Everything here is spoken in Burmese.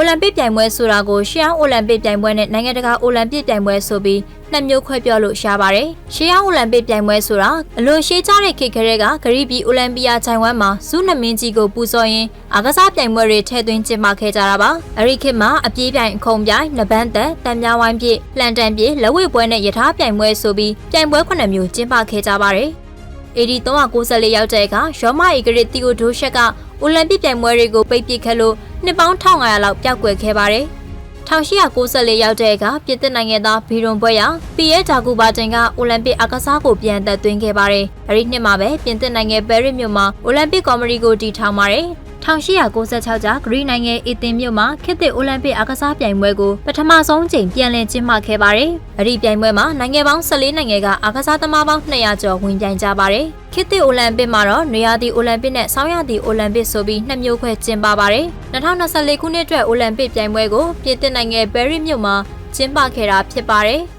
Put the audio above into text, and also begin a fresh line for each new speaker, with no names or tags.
အိုလံပစ်ပြိုင်ပွဲဆိုတာကိုရှေးအောင်အိုလံပစ်ပြိုင်ပွဲနဲ့နိုင်ငံတကာအိုလံပစ်ပြိုင်ပွဲဆိုပြီးနှစ်မျိုးခွဲပြောလို့ရှားပါတယ်။ရှေးအောင်အိုလံပစ်ပြိုင်ပွဲဆိုတာအလွန်ရှေးကြတဲ့ခေတ်ကလေးကဂရီဘီအိုလံပီယာခြိုင်ဝမ်မှာဇုနမင်းကြီးကိုပူဇော်ရင်းအားကစားပြိုင်ပွဲတွေထည့်သွင်းကျင်းပခဲ့ကြတာပါ။အဲဒီခေတ်မှာအပြေးပြိုင်အခုံပြိုင်နဘန်းသက်တံမြဝိုင်းပြည့်လှန်တန်ပြည့်လက်ဝဲပွဲနဲ့ယထာပြိုင်ပွဲဆိုပြီးပြိုင်ပွဲခုနှစ်မျိုးကျင်းပခဲ့ကြပါတယ်။ AD 394ရောက်တဲ့အခါရောမဧကရစ်တီယိုဒိုရှက်ကအိုလံပစ်ပြိုင်ပွဲတွေကိုပိတ်ပစ်ခဲ့လို့နှစ်ပေါင်း1500လောက်ပျောက်ကွယ်ခဲ့ပါတယ်။1894ရောက်တဲ့အခါပြည်သစ်နိုင်ငံသားဘီရွန်ပွဲရပီယဲဂျာကူဘာတင်ကအိုလံပစ်အားကစားကိုပြန်သက်သွင်းခဲ့ပါတယ်။အဲဒီနှစ်မှာပဲပြင်သစ်နိုင်ငံပဲရစ်မြို့မှာအိုလံပစ်ကော်မတီကိုတည်ထောင်ပါတယ်။ 1896ကျဂရီနိုင်ငံအီသင်မြို့မှာခေတ်သစ်အိုလံပစ်အားကစားပြိုင်ပွဲကိုပထမဆုံးချိန်ပြန်လည်ကျင်းပခဲ့ပါတယ်။အဲဒီပြိုင်ပွဲမှာနိုင်ငံပေါင်း14နိုင်ငံကအားကစားသမားပေါင်း200ကျော်ဝင်ပြိုင်ကြပါတယ်။ခေတ်သစ်အိုလံပစ်မှာတော့နေရာသည့်အိုလံပစ်နဲ့ဆောင်းရာသည့်အိုလံပစ်ဆိုပြီးနှစ်မျိုးခွဲကျင်းပပါတယ်။2024ခုနှစ်အတွက်အိုလံပစ်ပြိုင်ပွဲကိုပြည်သစ်နိုင်ငံပဲရစ်မြို့မှာကျင်းပခဲ့တာဖြစ်ပါတယ်။